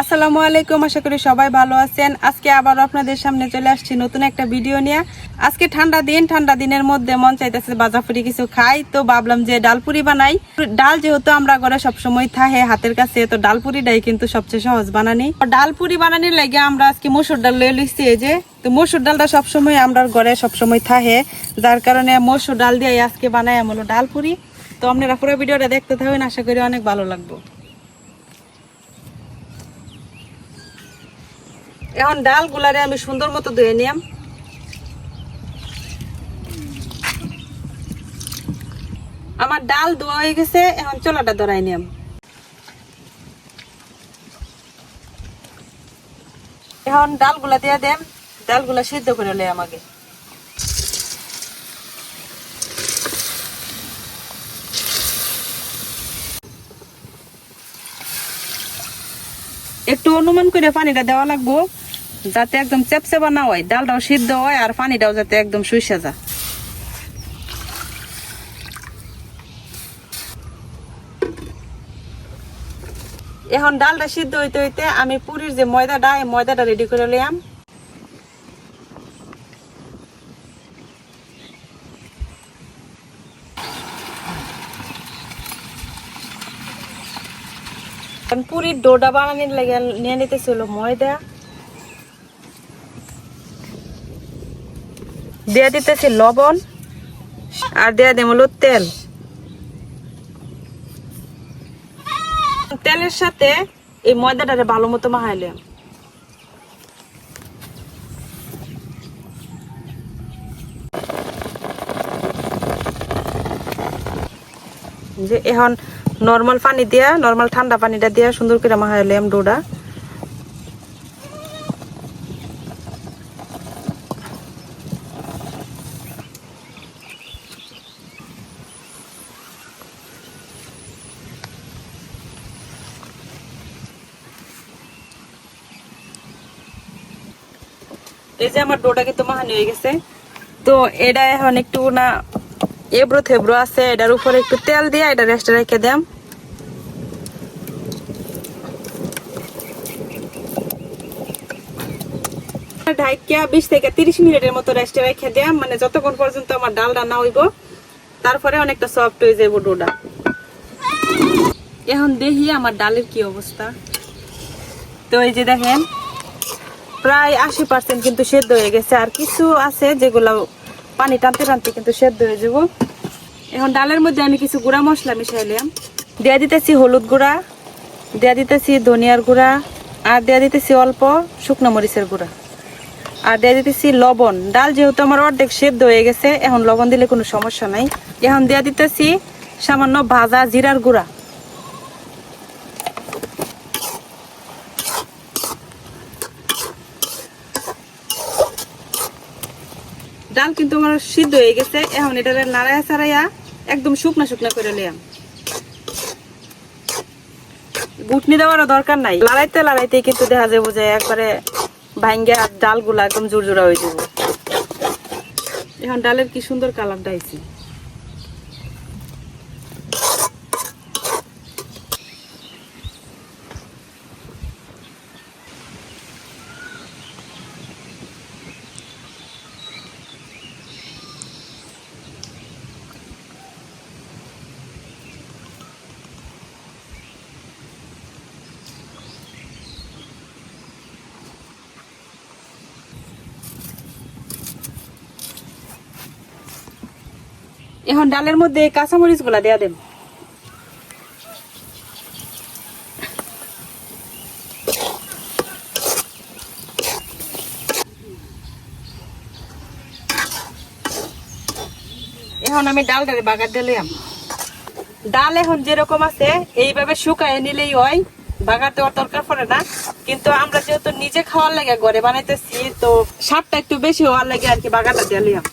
আসসালামু আলাইকুম, আশা করি সবাই ভালো আছেন। আজকে আবার আপনাদের সামনে চলে আসছি নতুন একটা ভিডিও নিয়ে। আজকে ঠান্ডা দিন, ঠান্ডা দিনের মধ্যে মন চাইতেছে বাজাপুরি কিছু খাই। তো ভাবলাম যে ডালপুরি বানাই। ডাল যেহেতু আমরা ঘরে সবসময় থাকে হাতের কাছে, তো ডালপুরিটাই কিন্তু সবচেয়ে সহজ বানানি। ডালপুরি বানানির লাগে আমরা আজকে মসুর ডাল লয়ে লিখছি এই যে। তো মসুর ডালটা সবসময় আমরা ঘরে সবসময় থাকে যার কারণে মসুর ডাল দিয়ে আজকে বানাই আমলো ডালপুরি। তো আপনারা পুরো ভিডিওটা দেখতে থাকবেন আশা করি অনেক ভালো লাগবে। এখন ডাল গুলারে আমি সুন্দর মতো ধুয়ে নিয়াম। আমার ডাল ধোয়া হয়ে গেছে, এখন চোলাটা ধরাই নিয়াম। এখন ডালগুলা দিয়ে দেম, ডালগুলা সিদ্ধ করে লে আমাকে একটু অনুমান করে পানিটা দেওয়া লাগবো। যাতে একদম চেপচেপা না হয়, ডালটাও সিদ্ধ হয় আর পানিটাও যাতে একদম শুষে যা এখন ডালটা সিদ্ধ হইতে হইতে আমি পুরীর যে ময়দাটা, এই ময়দাটা রেডি করে এখন পুরীর ডোটা বানানোর লাগে নিয়ে নিতেছি হলো ময়দা। দিয়ে দিতেছি লবণ আর দিয়ে দেব হলো তেল। তেলের সাথে এই ময়দাটারে ভালো মতো মাখাইলে। যে এখন নর্মাল পানি দিয়া নর্মাল ঠান্ডা পানিটা দিয়া সুন্দর করে মাখাইলাম ডোডা। যে আমার ডোটা কিন্তু মাহানি হয়ে গেছে। তো এটা এখন একটু না এবড়ো থেবড়ো আছে, এটার উপরে একটু তেল দিয়ে এটা রেস্টে রেখে দেম। ঢাইকিয়া বিশ থেকে তিরিশ মিনিটের মতো রেস্টে রেখে দিয়াম মানে যতক্ষণ পর্যন্ত আমার ডাল রান্না হইব, তারপরে অনেকটা সফট হয়ে যাব ডোটা। এখন দেখি আমার ডালের কি অবস্থা। তো এই যে দেখেন প্রায় আশি পার্সেন্ট কিন্তু সেদ্ধ হয়ে গেছে। আর কিছু আছে যেগুলো পানি টানতে টানতে কিন্তু সেদ্ধ হয়ে যাব। এখন ডালের মধ্যে আমি কিছু গুঁড়া মশলা মিশাইলাম দেয়া দিতেছি হলুদ গুঁড়া, দেয়া দিতেছি ধনিয়ার গুঁড়া, আর দেয়া দিতেছি অল্প শুকনো মরিচের গুঁড়া। আর দেয়া দিতেছি লবণ। ডাল যেহেতু আমার অর্ধেক সেদ্ধ হয়ে গেছে, এখন লবণ দিলে কোনো সমস্যা নাই। এখন দেয়া দিতেছি সামান্য ভাজা জিরার গুঁড়া। ডাল কিন্তু আমার সিদ্ধ হয়ে গেছে। এখন এটা নাড়াইয়া ছাড়াইয়া একদম শুকনা শুকনা করে নিলাম গুটনি দেওয়ারও দরকার নাই। লড়াইতে লড়াইতে কিন্তু দেখা যাব যে একবারে ভাঙ্গে আর ডালগুলো একদম জোর জোড়া হয়ে যাব। এখন ডালের কি সুন্দর কালারটা আইছে। এখন ডালের মধ্যে কাঁচামরিচগুলা দেয়া দেব। এখন আমি ডালটারে বাগার দিলাম ডাল এখন যেরকম আছে, এইভাবে শুকায় নিলেই হয়, বাগার দেওয়ার দরকার পড়ে না। কিন্তু আমরা যেহেতু নিজে খাওয়ার লাগে, ঘরে বানাইতেছি, তো স্বাদটা একটু বেশি হওয়ার লাগে আর কি, বাগারটা দিলাম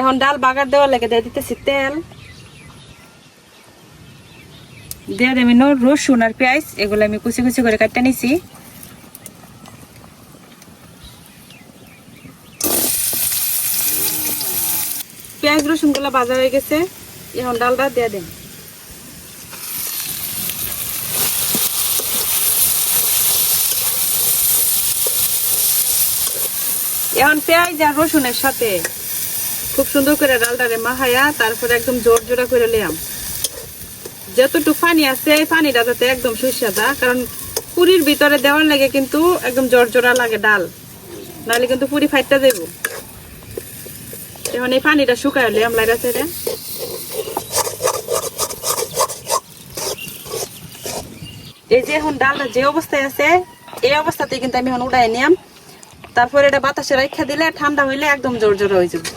এখন ডাল বাগার দেওয়ার লাগে দিয়ে দিতেছি তেল। দিয়ে দেবে রসুন আর পেঁয়াজ, এগুলো আমি কুচি কুচি করে কাটতে নিছি। পেঁয়াজ রসুনগুলা ভাজা হয়ে গেছে, এখন ডালটা দিয়ে দেন এখন পেঁয়াজ আর রসুনের সাথে খুব সুন্দর করে ডালটারে মাখাইয়া তারপরে একদম জোর জোড়া করে লিয়াম যতটুকু পানি আছে, এই পানিটা যাতে একদম সুস্বাদা কারণ পুরির ভিতরে দেওয়ার লাগে কিন্তু একদম জোর জোড়া লাগে ডাল। নাহলে কিন্তু পুরি ফাইটটা দেবো এখন এই পানিটা শুকায় লিয়াম লাইরা ছেড়ে এই যে এখন ডালটা যে অবস্থায় আছে, এই অবস্থাতে কিন্তু আমি এখন উঠাই নিয়াম। তারপরে এটা বাতাসে রাখা দিলে ঠান্ডা হইলে একদম জোর জোর হয়ে যাবে।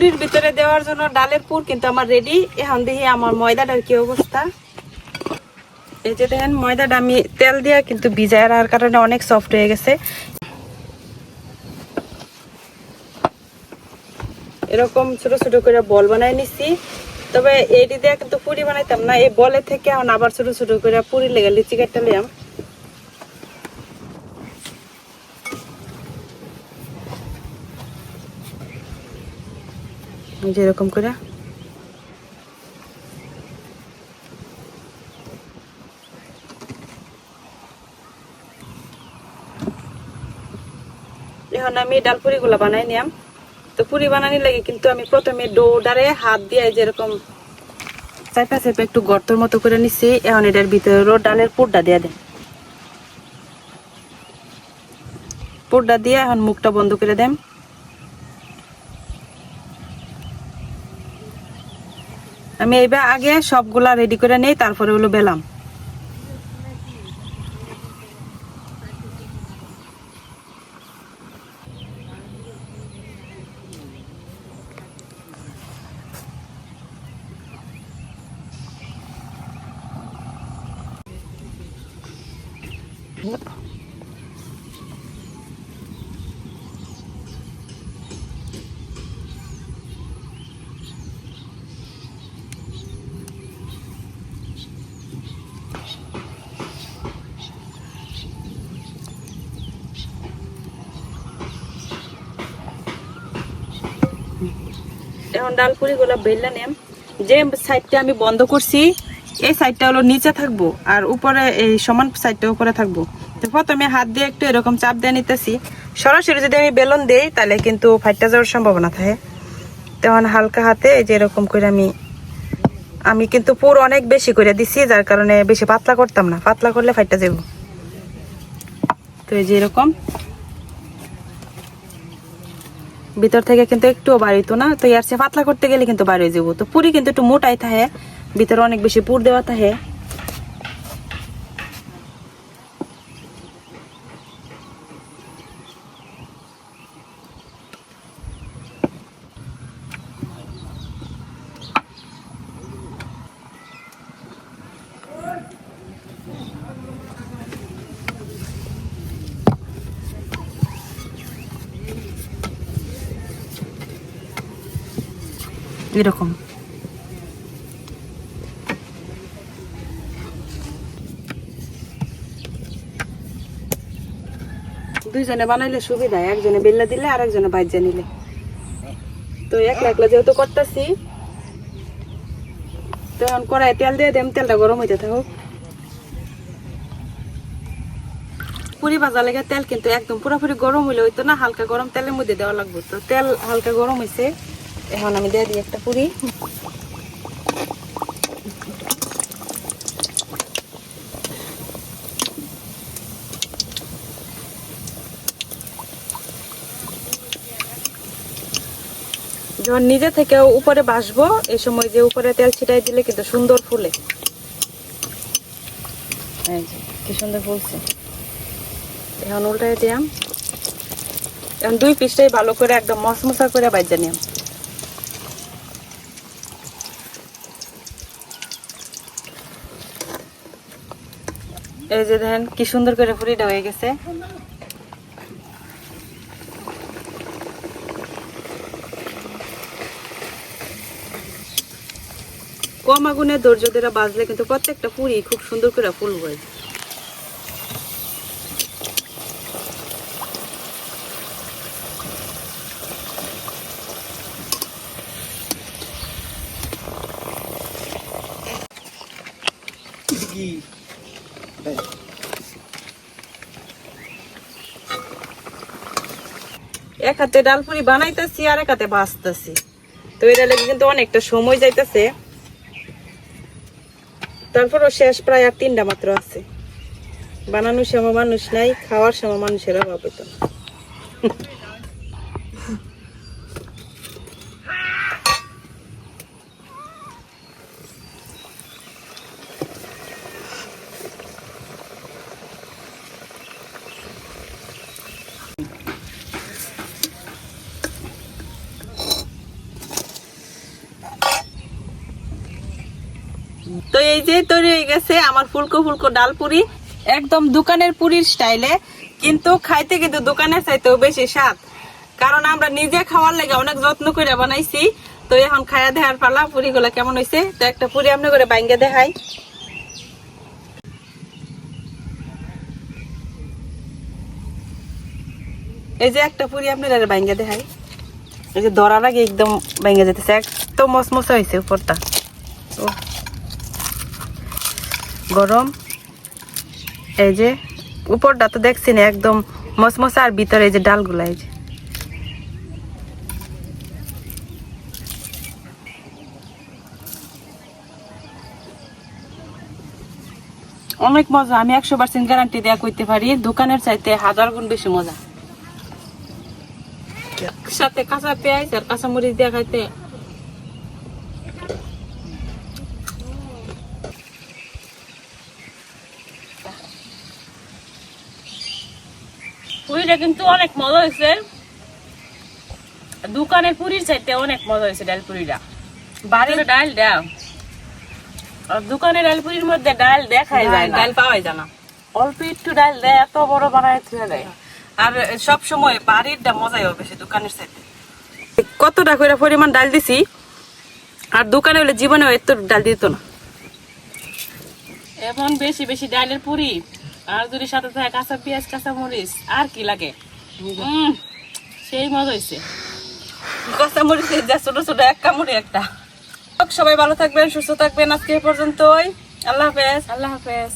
পুরির ভিতরে দেওয়ার জন্য ডালের পুর, কিন্তু আমার রেডি এখন দেখি আমার ময়দাটার কি অবস্থা। এই যে দেখেন, ময়দাটা আমি তেল দিয়া কিন্তু ভিজায় রাখার কারণে অনেক সফট হয়ে গেছে। এরকম ছোট ছোট করে বল বানাই নিছি। তবে এটি দিয়ে কিন্তু পুরি বানাইতাম না, এই বলে থেকে এখন আবার ছোট ছোট করে পুরি লেগে লিচি কাটতে লিয়াম যে এরকম করে। এখন আমি ডাল পুরিগুলো বানাই নিয়াম। তো পুরি বানানির লাগে কিন্তু আমি প্রথমে ডোডারে হাত দিয়ে যেরকম চাইপা চাইপা একটু গর্তর মতো করে নিছি। এখন এটার ভিতরে ডালের পুরটা দিয়ে দেন। পুরটা দিয়ে এখন মুখটা বন্ধ করে দেন। আমি এইবার আগে সবগুলা রেডি করে নেই তারপরে হলো বেলাম। এখন ডাল পুরি গুলো বেললে নেম। যে সাইডটা আমি বন্ধ করছি, এই সাইডটা হলো নিচে থাকব আর উপরে এই সমান সাইডটা উপরে থাকব। তো প্রথমে হাত দিয়ে একটু এরকম চাপ দিয়ে নিতেছি। সরাসরি যদি আমি বেলুন দিই, তাহলে কিন্তু ফাইটটা যাওয়ার সম্ভাবনা থাকে। তখন হালকা হাতে এই যে এরকম করে আমি আমি কিন্তু পুর অনেক বেশি করে দিছি, যার কারণে বেশি পাতলা করতাম না। পাতলা করলে ফাইটটা যাব। তো এই যে এরকম। ভিতর থেকে কিন্তু একটুও বাড়িত না। তো ইয়ার চেয়ে পাতলা করতে গেলে কিন্তু বাড়ি যাব। তো পুরি কিন্তু একটু মোটাই থাকে, ভিতরে অনেক বেশি পুর দেওয়া থাকে। এরকম। দুইজনে বানাইলে সুবিধা, একজনে বেল্লা দিলে আর একজনে বাইজা নিলে। তো একলা একলা যেহেতু করতেছি তখন কড়াই তেল দিয়ে দেম, তেলটা গরম হইতে থাকুক। পুরি ভাজা লেগে তেল কিন্তু একদম পুরোপুরি গরম হইলে হইতো না, হালকা গরম তেলের মধ্যে দেওয়া লাগবে। তো তেল হালকা গরম হয়েছে এখন আমি দিয়ে দিই একটা পুরি। যখন নিজে থেকে উপরে বাসবো এই সময় যে উপরে তেল ছিটাই দিলে কিন্তু সুন্দর ফুলে। কি সুন্দর ফুলছে। এখন উল্টাই দিয়াম। এখন দুই পিসটাই ভালো করে একদম মশমশা করে বাইজা নিয়াম। এই যে দেখেন, কি সুন্দর করে ফুরিটা হয়ে গেছে। কম আগুনে ধৈর্য ধরে বাজলে কিন্তু প্রত্যেকটা পুরি খুব সুন্দর করে ফুল হয় হাতে ডাল পুরি বানাইতেছি আর এক হাতে ভাজতেছি তো এটা লেগে কিন্তু অনেকটা সময় যাইতেছে। তারপরও শেষ প্রায় আর তিনটা মাত্র আছে। বানানোর সময় মানুষ নাই, খাওয়ার সময় মানুষের অভাব হইতো তো এই যে তৈরি হয়ে গেছে আমার ফুলকো ফুলকো ডাল পুরি, একদম দোকানের পুরির স্টাইলে কিন্তু খাইতে কিন্তু দোকানের চাইতেও বেশি স্বাদ। কারণ আমরা নিজে খাওয়ার লাগে অনেক যত্ন করে বানাইছি, তো এখন খায়া দেখার পালা পুরিগুলো কেমন হয়েছে তো একটা পুরি আপনি করে বাইঙ্গে দেখাই। এই যে একটা পুরি আপনার বাইঙ্গে দেখাই। এই যে ধরার আগে একদম বাইঙ্গে যেতেছে, একদম মসমসা হয়েছে উপরটা। ও গরম। এই যে উপরটা তো দেখছি না একদম মসমসা আর ভিতরে এই যে ডালগুলা এই যে। অনেক মজা আমি একশো পার্সেন্ট গ্যারান্টি দেওয়া করতে পারি দোকানের চাইতে হাজার গুণ বেশি মজা। সাথে কাঁচা পেঁয়াজ আর কাঁচা মরিচ দিয়ে খাইতে পুরিটা কিন্তু অনেক মজা হয়েছে। দোকানের পুরির চাইতে অনেক মজা হয়েছে ডাল পুরিটা বাড়ির ডাল দাও দোকানের ডাল পুরির মধ্যে ডাল দেখাই যায় ডাল পাওয়াই জানা অল্প একটু ডাল দেয় এত বড় বানায় থুয়ে দেয়। আর সব সময় বাড়িরটা মজাই হবে বেশি দোকানের সাথে কতটা করে পরিমাণ ডাল দিছি? আর দোকানে হলে জীবনে এত ডাল দিত না। এমন বেশি বেশি ডালের পুরি। আর যদি সাথে থাকে কাঁচা পেঁয়াজ কাঁচা মরিচ আর কি লাগে? সেই মজা হয়েছে কাঁচা মরিচ যা ছোট ছোট এক কামড়ি একটা। সবাই ভালো থাকবেন সুস্থ থাকবেন। আজকে পর্যন্তই। আল্লাহ হাফেজ। আল্লাহ হাফেজ।